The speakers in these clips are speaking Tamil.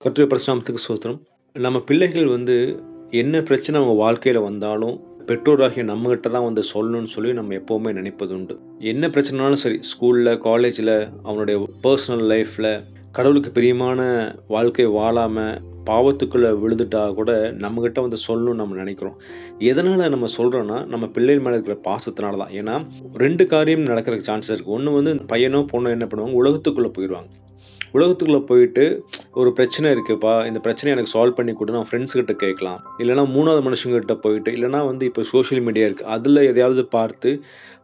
கற்று பரசுராமத்துக்கு சோத்திரம் நம்ம பிள்ளைகள் வந்து என்ன பிரச்சனை அவங்க வாழ்க்கையில் வந்தாலும், பெற்றோராகிய நம்மகிட்ட தான் வந்து சொல்லணும்னு சொல்லி நம்ம எப்போவுமே நினைப்பது உண்டு. என்ன பிரச்சனைனாலும் சரி, ஸ்கூலில் காலேஜில் அவனுடைய பர்சனல் லைஃப்பில் கடவுளுக்கு பிரியமான வாழ்க்கை வாழாமல் பாவத்துக்குள்ளே விழுந்துட்டா கூட நம்மகிட்ட வந்து சொல்லணும்னு நம்ம நினைக்கிறோம். எதனால் நம்ம சொல்கிறோன்னா நம்ம பிள்ளைகள் மேலே இருக்கிற பாசத்தினால தான். ஏன்னா, ரெண்டு காரியம் நடக்கிற சான்ஸ் இருக்குது ஒன்று வந்து பையனோ, பொண்ணோ என்ன பண்ணுவாங்க, உலகத்துக்குள்ளே போயிடுவாங்க உலகத்துக்குள்ளே போயிட்டு, "ஒரு பிரச்சனை இருக்குப்பா, இந்த பிரச்சனை எனக்கு சால்வ் பண்ணி கொடு நான் ஃப்ரெண்ட்ஸ்கிட்ட கேட்கலாம். இல்லன்னா 3வது மனுஷங்ககிட்ட போயிட்டு, இல்லைனா வந்து இப்போ சோஷியல் மீடியா இருக்குது அதில் எதையாவது பார்த்து,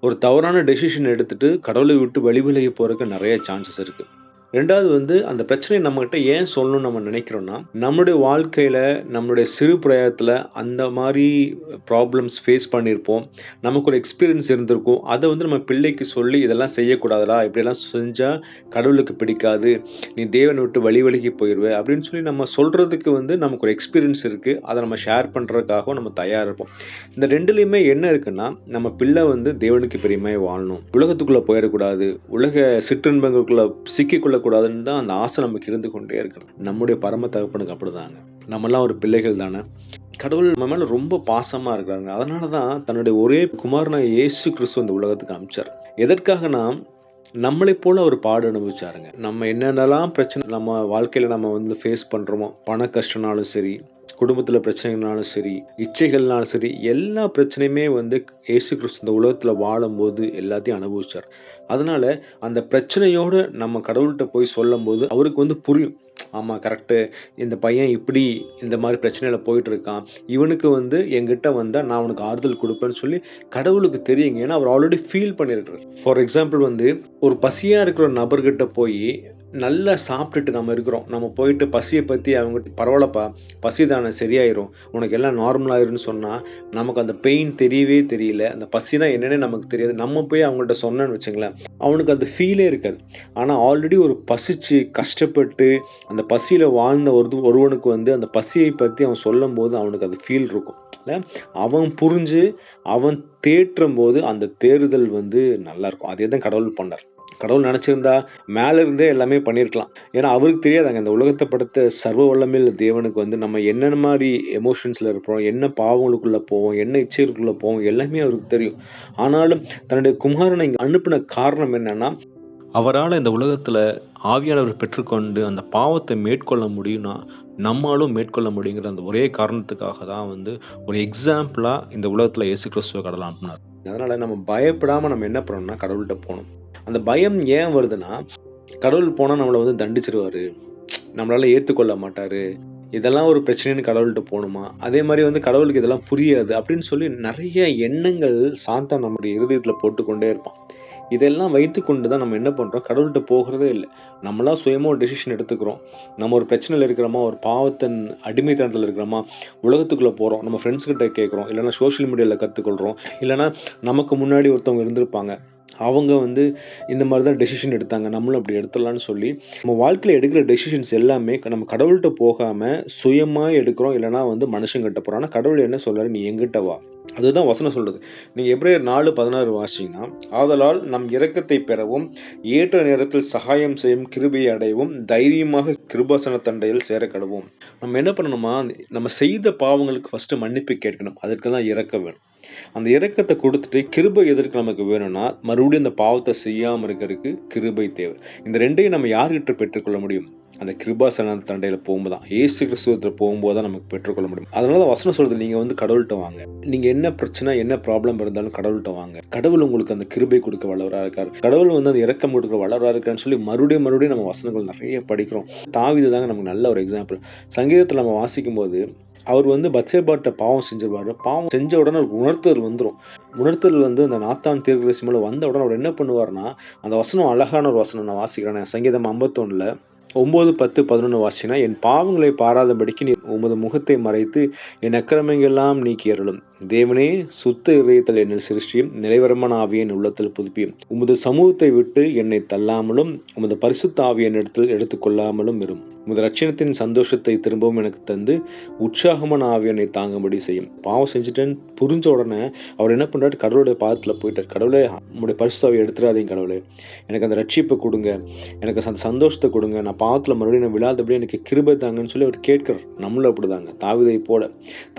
ஒரு தவறான டெசிஷன் எடுத்துகிட்டு கடவுளை விட்டு வழி விலகி நிறைய சான்சஸ் இருக்குது ரெண்டாவது வந்து அந்த பிரச்சனையை நம்மகிட்ட ஏன் சொல்லணும்னு நம்ம நினைக்கிறோன்னா நம்முடைய வாழ்க்கையில் நம்மளுடைய சிறு பிரயாணத்தில் அந்த மாதிரி ப்ராப்ளம்ஸ் ஃபேஸ் பண்ணியிருப்போம். நமக்கு ஒரு எக்ஸ்பீரியன்ஸ் இருந்திருக்கும். அதை வந்து நம்ம பிள்ளைக்கு சொல்லி, "இதெல்லாம் செய்யக்கூடாதுடா. இப்படியெல்லாம் செஞ்சால் கடவுளுக்கு பிடிக்காது. நீ தேவனை விட்டு வழி விலகி போயிடுவே அப்படின்னு சொல்லி நம்ம சொல்கிறதுக்கு வந்து நமக்கு ஒரு எக்ஸ்பீரியன்ஸ் இருக்குது அதை நம்ம ஷேர் பண்ணுறதுக்காகவும் நம்ம தயார் இருப்போம். இந்த ரெண்டுலேயுமே என்ன இருக்குன்னா, நம்ம பிள்ளை வந்து தேவனுக்கு பெரியமாய் வாழணும். உலகத்துக்குள்ளே போயிடக்கூடாது உலக சிற்றின்பங்களுக்குள்ளே சிற்றின்பங்களுக்குள்ள சிக்கிக்கொள்ளக்கூடாதுன்னு தான் அந்த ஆசை நமக்கு இருந்து கொண்டே இருக்கணும் நம்முடைய பரம தகப்பனுக்கு அப்படிதாங்க. நம்மெல்லாம் ஒரு பிள்ளைகள் தானே. கடவுள் நம்ம மேல ரொம்ப பாசமா இருக்கிறாங்க அதனால தான் தன்னுடைய ஒரே குமாரனாகிய இயேசு கிறிஸ்துவ இந்த உலகத்துக்கு அனுப்பிச்சார். எதற்காகனா, நம்மளை போல அவர் பாடு அனுபவிச்சாருங்க. நம்ம என்னென்னலாம் பிரச்சனை நம்ம வாழ்க்கையில நம்ம வந்து ஃபேஸ் பண்றோமோ, பண கஷ்டனாலும் சரி, குடும்பத்தில் பிரச்சனைகள்னாலும் சரி, இச்சைகள்னாலும் சரி, எல்லா பிரச்சனையுமே வந்து இயேசு கிறிஸ்து இந்த உலகத்தில் வாழும்போது எல்லாத்தையும் அனுபவிச்சார். அதனால் அந்த பிரச்சனையோடு நம்ம கடவுள்கிட்ட போய் சொல்லும்போது, அவருக்கு வந்து புரியும். ஆமாம் கரெக்ட்டு. இந்த பையன் இப்படி இந்த மாதிரி பிரச்சனையில் போயிட்டு இருக்கான். இவனுக்கு வந்து எங்கிட்ட வந்தால் நான் அவனுக்கு ஆறுதல் கொடுப்பேன்னு சொல்லி கடவுளுக்கு தெரியுங்க. ஏன்னா, அவர் ஆல்ரெடி ஃபீல் பண்ணியிருக்கிறார். ஃபார் எக்ஸாம்பிள் வந்து, ஒரு பசியாக இருக்கிற நபர்கிட்ட போய் நல்லா சாப்பிட்டுட்டு நம்ம இருக்கிறோம். நம்ம போயிட்டு பசியை பற்றி அவங்ககிட்ட, பரவாயில்லப்பா பசி தானே சரியாயிரும். உனக்கு எல்லாம் நார்மல் சொன்னால் நமக்கு அந்த பெயின் தெரியவே தெரியல. அந்த பசினா என்னென்னே நமக்கு தெரியாது. நம்ம போய் அவங்கள்ட்ட சொன்னேன்னு வச்சுங்களேன் அவனுக்கு அந்த ஃபீலே இருக்காது. ஆனால் ஆல்ரெடி ஒரு பசிச்சு, கஷ்டப்பட்டு, அந்த பசியில் வாழ்ந்த ஒரு ஒருவனுக்கு வந்து அந்த பசியை பற்றி அவன் சொல்லும் போது அவனுக்கு அது ஃபீல் இருக்கும். இல்லை அவன் புரிஞ்சு, அவன் தேற்றும் போது அந்த தேறுதல் வந்து நல்லாயிருக்கும் அதே தான் கடவுள் பண்ணார். கடவுள் நினச்சிருந்தா மேல இருந்தே எல்லாமே பண்ணியிருக்கலாம். ஏன்னா, அவருக்கு தெரியாதாங்க. இந்த உலகத்தை படைத்த சர்வ வல்லமையுள்ள தேவனுக்கு வந்து நம்ம என்னென்ன மாதிரி எமோஷன்ஸ்ல இருப்போம், என்ன பாவங்களுக்குள்ள போவோம், என்ன இச்சைகளுக்குள்ளே போவோம், எல்லாமே அவருக்கு தெரியும். ஆனாலும், தன்னுடைய குமாரனை இங்கே அனுப்பின காரணம் என்னன்னா, அவரால இந்த உலகத்துல ஆவியானவர் பெற்றுக்கொண்டு, அந்த பாவத்தை மேற்கொள்ள முடியும்னா, நம்மளும் மேற்கொள்ள முடியுங்கிற அந்த ஒரே காரணத்துக்காக தான் வந்து, ஒரு எக்ஸாம்பிளா இந்த உலகத்துல இயேசு கிறிஸ்துவ கடலாம் அனுப்புனார். அதனால நம்ம பயப்படாம நம்ம என்ன பண்ணணும்னா, கடவுள்கிட்ட போகணும் அந்த பயம் ஏன் வருதுன்னா, கடவுள் போனால் நம்மளை வந்து தண்டிச்சிருவார். நம்மளால் ஏற்றுக்கொள்ள மாட்டார். இதெல்லாம் ஒரு பிரச்சனைன்னு கடவுள்கிட்ட போகணுமா? அதே மாதிரி வந்து கடவுளுக்கு இதெல்லாம் புரியாது. அப்படின்னு சொல்லி நிறைய எண்ணங்கள் சாத்தான் நம்முடைய இருதயத்தில் போட்டுக்கொண்டே இருப்பான். இதெல்லாம் வைத்து கொண்டு தான் நம்ம என்ன பண்ணுறோம் கடவுள்கிட்ட போகிறதே இல்லை. நம்மளாம் சுயமாக ஒரு டெசிஷன் எடுத்துக்கிறோம். நம்ம ஒரு பிரச்சனையில் இருக்கிறோமா, ஒரு பாவத்தன் அடிமைத்தனத்தில் இருக்கிறோமா, உலகத்துக்குள்ள போகிறோம் நம்ம ஃப்ரெண்ட்ஸ்கிட்ட கேட்குறோம். இல்லைனா சோஷியல் மீடியாவில் கற்றுக்கொள்கிறோம் இல்லைனா நமக்கு முன்னாடி ஒருத்தவங்க இருந்திருப்பாங்க. அவங்க வந்து இந்த மாதிரி தான் டெசிஷன் எடுத்தாங்க. நம்மளும் அப்படி எடுத்துடலான்னு சொல்லி, நம்ம வாழ்க்கையில் எடுக்கிற டெசிஷன்ஸ் எல்லாமே நம்ம கடவுள்கிட்ட போகாமல் சுயமாக எடுக்கிறோம். இல்லைனா வந்து மனுஷங்கிட்ட போகிறோம் ஆனால் கடவுள் என்ன சொல்கிறாரு "நீ எங்கிட்ட வா." அதுதான் வசனம் சொல்கிறது நீங்கள் எப்படி நாலு பதினாறு வாசிங்கன்னா "ஆதலால் நம் இறக்கத்தை பெறவும், ஏற்ற நேரத்தில் சகாயம் செய்யும் கிருபையை அடையவும், தைரியமாக கிருபாசன தண்டையில் கடவும் நம்ம என்ன பண்ணணுமா, நம்ம செய்த பாவங்களுக்கு ஃபஸ்ட்டு மன்னிப்பு கேட்கணும். அதற்கு தான் இறக்க வேணும். அந்த இறக்கத்தை கொடுத்துட்டு கிருபை எதற்கு நமக்கு வேணும்னா, மறுபடியும் அந்த பாவத்தை செய்யாம இருக்கிறதுக்கு கிருபை தேவை. இந்த ரெண்டையும் நம்ம யார்கிட்ட பெற்றுக்கொள்ள முடியும்? அந்த கிருபாசன தண்டையில் போகும்போது தான். ஏசு கிறிஸ்துவத்துல போகும்போது தான் நமக்கு பெற்றுக்கொள்ள முடியும். அதனால தான் வசனம் சொல்கிறது நீங்க வந்து கடவுள்கிட்ட வாங்க. நீங்க என்ன பிரச்சனை, என்ன ப்ராப்ளம் இருந்தாலும் கடவுள்கிட்ட வாங்க. கடவுள் உங்களுக்கு அந்த கிருபை கொடுக்க வளவராக இருக்கார். கடவுள் வந்து அந்த இறக்கம் கொடுக்க வளவராக இருக்கான்னு சொல்லி மறுபடியும் மறுபடியும் நம்ம வசனங்கள் நிறைய படிக்கிறோம். தாவீது தாங்க நமக்கு நல்ல ஒரு எக்ஸாம்பிள். சங்கீதத்துல நம்ம வாசிக்கும்போது, அவர் வந்து பத்சேபாட்டை பாவம் செஞ்சிருவார் பாவம் செஞ்ச உடனே உணர்த்தல் வந்துடும் உணர்த்தல் வந்து அந்த நாத்தான் தீர்க்கரசி மேலே வந்த உடனே அவர் என்ன பண்ணுவாருன்னா, அந்த வசனம் அழகான ஒரு வசனம் நான் வாசிக்கிறேன். சங்கீதம் ஐம்பத்தொன்னில் ஒம்பது பத்து பதினொன்று வாசினா "என் பாவங்களை பாராதபடிக்கு நீ உமது முகத்தை மறைத்து, என் அக்கிரமங்களையெல்லாம் நீக்கி அருளும். தேவனே, சுத்த இதயத்தில் என்னை சிருஷ்டியும், நிலைவரமான ஆவியை என் உள்ளத்தில் புதுப்பியும். உமது சமூகத்தை விட்டு என்னை தள்ளாமலும், உமது பரிசுத்த ஆவியை என்னிடத்தில் எடுத்துக்கொள்ளாமலும் இரும்." உமது ரட்சணத்தின் சந்தோஷத்தை திரும்பவும் எனக்கு தந்து உற்சாகமான ஆவி என்னை தாங்கும்படி செய்யும். பாவம் செஞ்சுட்டேன்னு புரிஞ்ச உடனே அவர் என்ன பண்ணுறாரு கடவுளுடைய பாதத்தில் போயிட்டார். கடவுளே உங்களுடைய பரிசுத்தாவை எடுத்துடாதீங்க கடவுளே. எனக்கு அந்த ரட்சிப்பை கொடுங்க. எனக்கு அந்த சந்தோஷத்தை கொடுங்க. நான் பாவத்தில் மறுபடியும் நான் விழாதபடி எனக்கு கிருபை தாங்கன்னு சொல்லி அவர் கேட்கிறார். நம்மளும் அப்படிதாங்க. தாவிதை போல.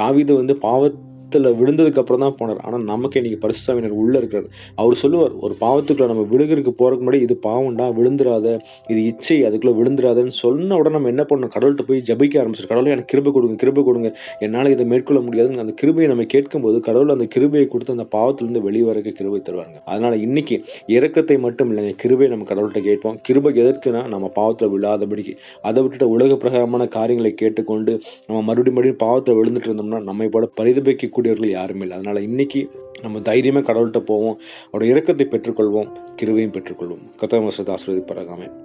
தாவிதை வந்து பாவத்தை பாவத்தில் விழுந்ததுக்கு அப்புறம் தான் போனார். ஆனால் நமக்கு இன்னைக்கு பரிசுத்தாவினர் உள்ள இருக்கிறார். அவர் சொல்லுவார் ஒரு பாவத்துக்குள்ள நம்ம விழுகிறதுக்கு போறதுக்கு முன்னாடி இது பாவம்டா விழுந்துராத இது இச்சை அதுக்குள்ள விழுந்துராதன்னு சொன்ன உடனே நம்ம என்ன பண்ணணும்? கடவுள்கிட்ட போய் ஜபிக்க ஆரம்பிச்சிரு. கடவுளை எனக்கு கிருபை கொடுங்க கிருபை கொடுங்க. என்னால் இதை மேற்கொள்ள முடியாதுன்னு அந்த கிருபையை நம்ம கேட்கும்போது கடவுள் அந்த கிருபையை கொடுத்து அந்த பாவத்திலிருந்து வெளியே வரக்கு கிருபை தருவாங்க அதனால இன்னைக்கு இறக்கத்தை மட்டும் இல்லைங்க. கிருபை நம்ம கடவுள்கிட்ட கேட்போம். கிருபை எதற்குன்னா நம்ம பாவத்தில் விழாதபடிக்கு. அதை விட்டுட்டு உலக பிரகாரமான காரியங்களை கேட்டுக்கொண்டு நம்ம மறுபடியும் மறுபடியும் பாவத்தில் விழுந்துட்டு இருந்தோம்னா நம்மை போல பரிதபிக்கக்கூடியவர்கள் யாரும் இல்லை. அதனால இன்னைக்கு நம்ம தைரியமாக கடவுள்கிட்ட போவோம். அவருடைய இறக்கத்தை பெற்றுக்கொள்வோம். கிருவையும் பெற்றுக்கொள்வோம். கத்தவசத்தை ஆசிரியப்பாராகாமே